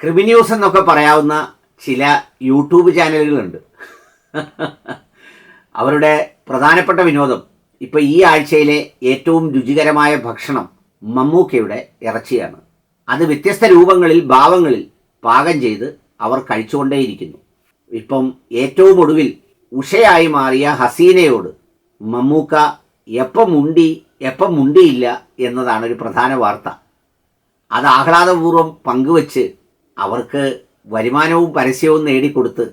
Creamy news എന്നൊക്കെ പറയാവുന്ന ചില യൂട്യൂബ് ചാനലുകളുണ്ട്. അവരുടെ പ്രധാനപ്പെട്ട വിനോദം ഇപ്പോൾ ഈ ആഴ്ചയിലെ ഏറ്റവും രുചികരമായ ഭക്ഷണം മമ്മൂക്കയുടെ ഇറച്ചിയാണ്. അത് വ്യത്യസ്ത രൂപങ്ങളിൽ ഭാവങ്ങളിൽ പാകം ചെയ്ത് അവർ കഴിച്ചുകൊണ്ടേയിരിക്കുന്നു. ഇപ്പം ഏറ്റവും ഒടുവിൽ ഉഷയായി മാറിയ ഹസീനയോട് മമ്മൂക്ക എപ്പം മുണ്ടി എപ്പം മുണ്ടിയില്ല എന്നതാണ് ഒരു പ്രധാന വാർത്ത. അത് ആഹ്ലാദപൂർവം പങ്കുവച്ച് അവർക്ക് വരുമാനവും പരസ്യവും നേടിക്കൊടുത്ത്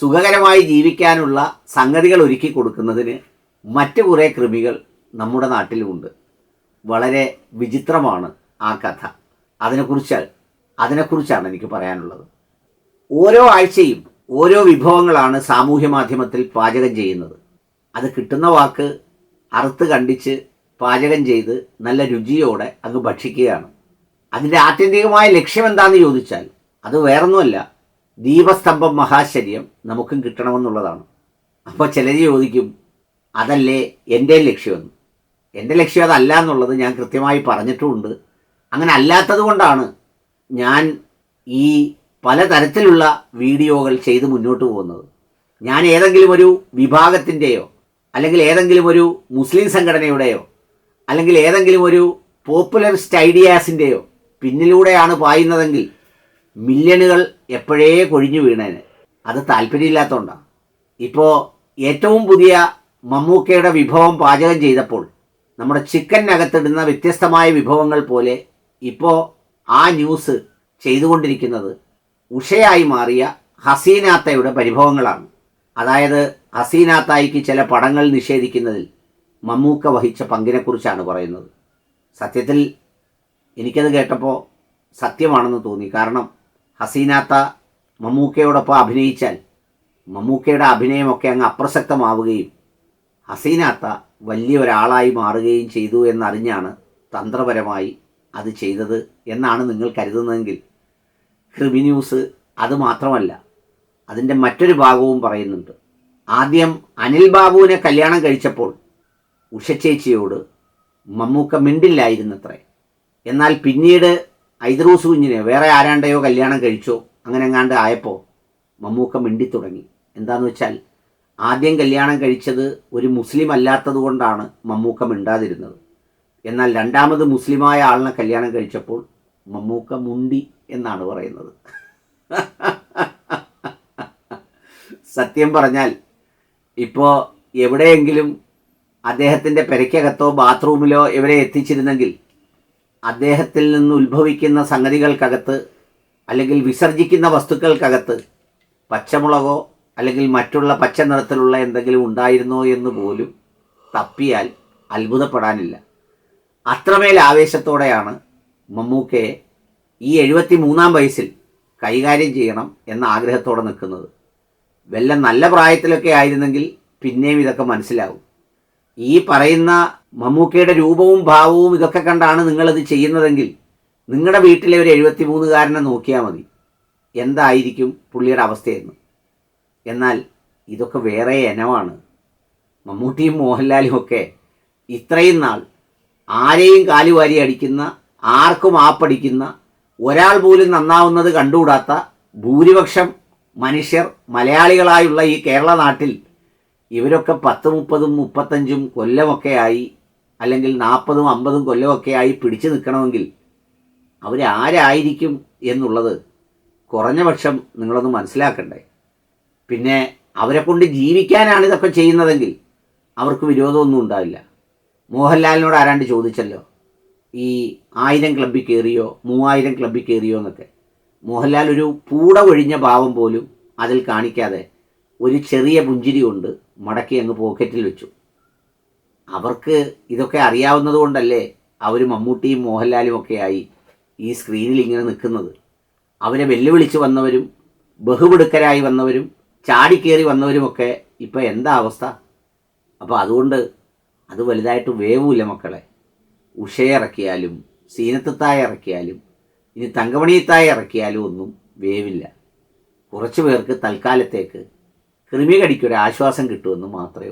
സുഖകരമായി ജീവിക്കാനുള്ള സംഗതികൾ ഒരുക്കി കൊടുക്കുന്നതിന് മറ്റു കുറേ കൃമികൾ നമ്മുടെ നാട്ടിലുമുണ്ട് വളരെ വിചിത്രമാണ് ആ കഥ. അതിനെക്കുറിച്ച് അതിനെക്കുറിച്ചാണ് എനിക്ക് പറയാനുള്ളത്. ഓരോ ആഴ്ചയും ഓരോ വിഭവങ്ങളാണ് സാമൂഹ്യ മാധ്യമത്തിൽ പാചകം ചെയ്യുന്നത്. അത് കിട്ടുന്ന വാക്ക് അറുത്ത് കണ്ടിച്ച് പാചകം ചെയ്ത് നല്ല രുചിയോടെ അങ്ങ് ഭക്ഷിക്കുകയാണ്. അതിന്റെ ആത്യന്തികമായ ലക്ഷ്യം എന്താണെന്ന് ചോദിച്ചാൽ അത് വേറൊന്നുമല്ല. ദീപസ്തംഭം മഹാശര്യം നമുക്കും കിട്ടണമെന്നുള്ളതാണ്. അപ്പോൾ ചിലർ ചോദിക്കും അതല്ലേ എന്റെ ലക്ഷ്യമെന്ന് എന്റെ ലക്ഷ്യം അതല്ല എന്നുള്ളത് ഞാൻ കൃത്യമായി പറഞ്ഞിട്ടുമുണ്ട് അങ്ങനെ അല്ലാത്തത് കൊണ്ടാണ് ഞാൻ ഈ പലതരത്തിലുള്ള വീഡിയോകൾ ചെയ്ത് മുന്നോട്ട് പോകുന്നത്. ഞാൻ ഏതെങ്കിലും ഒരു വിഭാഗത്തിന്റെയോ അല്ലെങ്കിൽ ഏതെങ്കിലും ഒരു മുസ്ലിം സംഘടനയുടെയോ അല്ലെങ്കിൽ ഏതെങ്കിലും ഒരു പോപ്പുലറിസ്റ്റ് ഐഡിയാസിന്റെയോ പിന്നിലൂടെയാണ് പായുന്നതെങ്കിൽ മില്യണുകൾ എപ്പോഴേ കൊഴിഞ്ഞു വീണേന്. അത് താല്പര്യമില്ലാത്തതുകൊണ്ടാണ് ഇപ്പോൾ ഏറ്റവും പുതിയ മമ്മൂക്കയുടെ വിഭവം പാചകം ചെയ്തപ്പോൾ നമ്മുടെ ചിക്കനകത്തിടുന്ന വ്യത്യസ്തമായ വിഭവങ്ങൾ പോലെ ഇപ്പോൾ ആ ന്യൂസ് ചെയ്തുകൊണ്ടിരിക്കുന്നത് ഉഷയായി മാറിയ ഹസീനാത്തയുടെ പരിഭവങ്ങളാണ്. അതായത് ഹസീനാത്തായിക്ക് ചില പടങ്ങൾ നിഷേധിക്കുന്നതിൽ മമ്മൂക്ക വഹിച്ച പങ്കിനെക്കുറിച്ചാണ് പറയുന്നത്. സത്യത്തിൽ എനിക്കത് കേട്ടപ്പോൾ സത്യമാണെന്ന് തോന്നി. കാരണം ഹസീനാത്ത മമ്മൂക്കയോടൊപ്പം അഭിനയിച്ചാൽ മമ്മൂക്കയുടെ അഭിനയമൊക്കെ അങ്ങ് അപ്രസക്തമാവുകയും ഹസീനാത്ത വലിയ ഒരാളായി മാറുകയും ചെയ്തു എന്നറിഞ്ഞാണ് തന്ത്രപരമായി അത് ചെയ്തത് എന്നാണ് നിങ്ങൾ കരുതുന്നതെങ്കിൽ ക്രിമി ന്യൂസ് അത് മാത്രമല്ല അതിന്റെ മറ്റൊരു ഭാഗവും പറയുന്നുണ്ട്. ആദ്യം അനിൽ ബാബുവിനെ കല്യാണം കഴിച്ചപ്പോൾ ഉഷച്ചേച്ചിയോട് മമ്മൂക്ക മിണ്ടില്ലായിരുന്നത്രേ. എന്നാൽ പിന്നീട് ഐദ്രൂസ് കുഞ്ഞിനെ വേറെ ആരാണ്ടയോ കല്യാണം കഴിച്ചോ അങ്ങനെ എങ്ങാണ്ട് ആയപ്പോൾ മമ്മൂക്ക മിണ്ടി തുടങ്ങി എന്താന്ന് വെച്ചാൽ ആദ്യം കല്യാണം കഴിച്ചത് ഒരു മുസ്ലിം അല്ലാത്തത് കൊണ്ടാണ് മമ്മൂക്ക മിണ്ടാതിരുന്നത്. എന്നാൽ രണ്ടാമത് മുസ്ലിമായ ആളിനെ കല്യാണം കഴിച്ചപ്പോൾ മമ്മൂക്ക മുണ്ടി എന്നാണ് പറയുന്നത്. സത്യം പറഞ്ഞാൽ ഇപ്പോൾ എവിടെയെങ്കിലും അദ്ദേഹത്തിന്റെ പെരയ്ക്കകത്തോ ബാത്റൂമിലോ എവിടെ എത്തിച്ചിരുന്നെങ്കിൽ അദ്ദേഹത്തിൽ നിന്ന് ഉത്ഭവിക്കുന്ന സംഗതികൾക്കകത്ത് അല്ലെങ്കിൽ വിസർജിക്കുന്ന വസ്തുക്കൾക്കകത്ത് പച്ചമുളകോ അല്ലെങ്കിൽ മറ്റുള്ള പച്ച നിറത്തിലുള്ള എന്തെങ്കിലും ഉണ്ടായിരുന്നോ എന്ന് പോലും തപ്പിയാൽ അത്ഭുതപ്പെടാനില്ല. അത്രമേൽ ആവേശത്തോടെയാണ് മമ്മൂക്കയെ ഈ എഴുപത്തി മൂന്നാം വയസ്സിൽ കൈകാര്യം ചെയ്യണം എന്ന ആഗ്രഹത്തോടെ നിൽക്കുന്നത്. വല്ല നല്ല പ്രായത്തിലൊക്കെ ആയിരുന്നെങ്കിൽ പിന്നെയും ഇതൊക്കെ മനസ്സിലാവും. ഈ പറയുന്ന മമ്മൂക്കയുടെ രൂപവും ഭാവവും ഇതൊക്കെ കണ്ടാണ് നിങ്ങളത് ചെയ്യുന്നതെങ്കിൽ നിങ്ങളുടെ വീട്ടിലെ ഒരു എഴുപത്തി മൂന്നുകാരനെ നോക്കിയാൽ മതി. എന്തായിരിക്കും പുള്ളിയുടെ അവസ്ഥയെന്ന്. എന്നാൽ ഇതൊക്കെ വേറെ ഇനമാണ്. മമ്മൂട്ടിയും മോഹൻലാലും ഒക്കെ ഇത്രയും നാൾ ആരെയും കാലുവാരി അടിക്കുന്ന ആർക്കും ആപ്പടിക്കുന്ന ഒരാൾ പോലും നന്നാവുന്നത് കണ്ടുകൂടാത്ത ഭൂരിപക്ഷം മനുഷ്യർ മലയാളികളായുള്ള ഈ കേരള നാട്ടിൽ ഇവരൊക്കെ പത്ത് മുപ്പതും മുപ്പത്തഞ്ചും കൊല്ലമൊക്കെ ആയി അല്ലെങ്കിൽ നാൽപ്പതും അമ്പതും കൊല്ലമൊക്കെ ആയി പിടിച്ചു നിൽക്കണമെങ്കിൽ അവരാരായിരിക്കും എന്നുള്ളത് കുറഞ്ഞ പക്ഷം നിങ്ങളൊന്ന് മനസ്സിലാക്കണ്ടേ. പിന്നെ അവരെ കൊണ്ട് ജീവിക്കാനാണ് ഇതൊക്കെ ചെയ്യുന്നതെങ്കിൽ അവർക്ക് വിരോധമൊന്നും ഉണ്ടാവില്ല. മോഹൻലാലിനോട് ആരാണ്ട് ചോദിച്ചല്ലോ? ഈ ആയിരം ക്ലബ്ബിൽ കയറിയോ മൂവായിരം ക്ലബ്ബിൽ കയറിയോ എന്നൊക്കെ. മോഹൻലാൽ ഒരു പൂട ഒഴിഞ്ഞ ഭാവം പോലും അതിൽ കാണിക്കാതെ ഒരു ചെറിയ പുഞ്ചിരി കൊണ്ട് മടക്കി അങ്ങ് പോക്കറ്റിൽ വെച്ചു. അവർക്ക് ഇതൊക്കെ അറിയാവുന്നത് കൊണ്ടല്ലേ അവർ മമ്മൂട്ടിയും മോഹൻലാലും ഒക്കെ ആയി ഈ സ്ക്രീനിൽ ഇങ്ങനെ നിൽക്കുന്നത്. അവരെ വെല്ലുവിളിച്ച് വന്നവരും ബഹുമിടുക്കരായി വന്നവരും ചാടിക്കേറി വന്നവരുമൊക്കെ ഇപ്പം എന്താ അവസ്ഥ? അപ്പോൾ അതുകൊണ്ട് അത് വലുതായിട്ട് വേവൂല മക്കളെ. ഉഷയെ ഇറക്കിയാലും സീനത്തത്തായ ഇറക്കിയാലും ഇനി തങ്കമണിയത്തായ ഇറക്കിയാലും ഒന്നും വേവില്ല. കുറച്ച് പേർക്ക് തൽക്കാലത്തേക്ക് കൃമി ആശ്വാസം കിട്ടുമെന്ന് മാത്രമേ